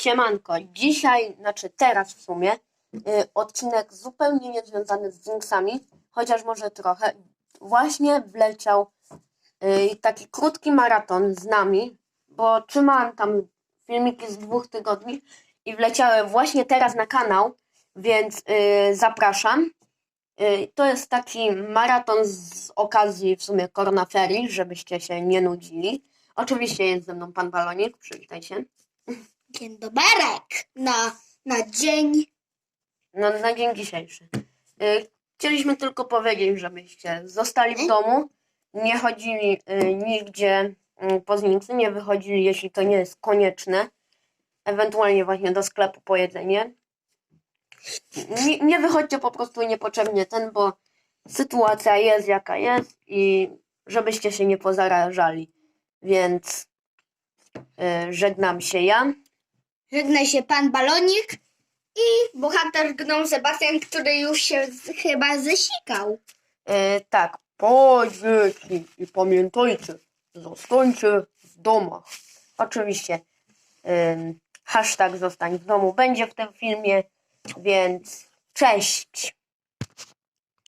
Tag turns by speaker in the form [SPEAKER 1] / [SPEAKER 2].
[SPEAKER 1] Siemanko, dzisiaj, znaczy teraz w sumie, y, odcinek zupełnie niezwiązany z Jinxami, chociaż może trochę. Właśnie wleciał y, taki krótki maraton z nami, bo trzymałam tam filmiki z dwóch tygodni i wleciały właśnie teraz na kanał, więc y, zapraszam. Y, to jest taki maraton z okazji w sumie koronaferii, żebyście się nie nudzili. Oczywiście jest ze mną pan Balonik, przywitaj się.
[SPEAKER 2] Dzień doberek na, na dzień.
[SPEAKER 1] No, na dzień dzisiejszy. Y, Chcieliśmy tylko powiedzieć, żebyście zostali w domu, nie chodzili y, nigdzie y, po znicy, nie wychodzili, jeśli to nie jest konieczne. Ewentualnie właśnie do sklepu po jedzenie. Nie, nie wychodźcie po prostu niepotrzebnie ten, bo sytuacja jest jaka jest i żebyście się nie pozarażali. Więc y, żegnam się ja.
[SPEAKER 2] Żegna się pan Balonik i bohater gnom Sebastian, który już się chyba zesikał.
[SPEAKER 1] E, tak, po dzieci i pamiętajcie, zostańcie w domach. Oczywiście em, hashtag zostań w domu będzie w tym filmie, więc cześć.